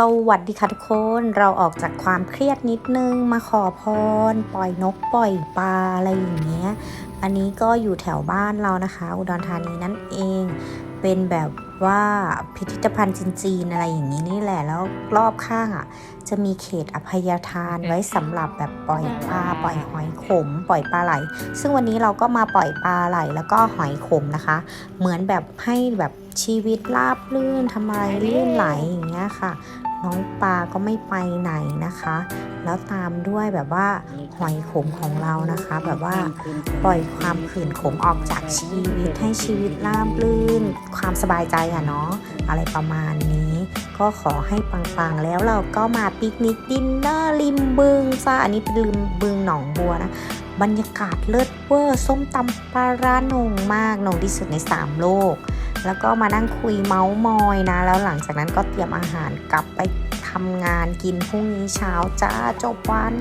สวัสดีค่ะทุกคน เราออกจากความเครียดนิดนึงมาขอพร ปล่อยนกปล่อยปลาอะไรอย่างเงี้ย อันนี้ก็อยู่แถวบ้านเรานะคะ อุดรธานีนั่นเอง เป็นแบบ ว่าพิพิธภัณฑ์จีนๆอะไรอย่างนี้นี่แหละ แล้วรอบข้างอะจะมีเขตอภัยทานไว้สำหรับแบบปล่อยปลาปล่อยหอยขม ปล่อยปลาไหล ซึ่งวันนี้เราก็มาปล่อยปลาไหลแล้วก็หอยขมนะคะ เหมือนแบบให้แบบชีวิตราบลื่นทำอะไรลื่นไหลอย่างเงี้ยค่ะ น้องปลาก็ไม่ไปไหนนะคะ แล้วตามด้วยแบบว่าหอยขมของเรานะคะ แบบว่าปล่อยความขื่นขมออกจากชีวิตให้ชีวิตราบลื่น ความสบายใจอะเนาะอะไรประมาณนี้ ก็ขอให้ปังๆแล้วเราก็มาปิกนิกดินเนอร์ริมบึงจ้าอันนี้เป็นริมบึงหนองบัวนะบรรยากาศเลิศเวอร์ ส้มตำปลาร้าหนงมากหนงที่สุดใน 3 โลก แล้วก็มานั่งคุยเมาส์มอยนะ แล้วหลังจากนั้นก็เตรียมอาหารกลับไปทำงานกินพรุ่งนี้เช้าจ้าจบวัน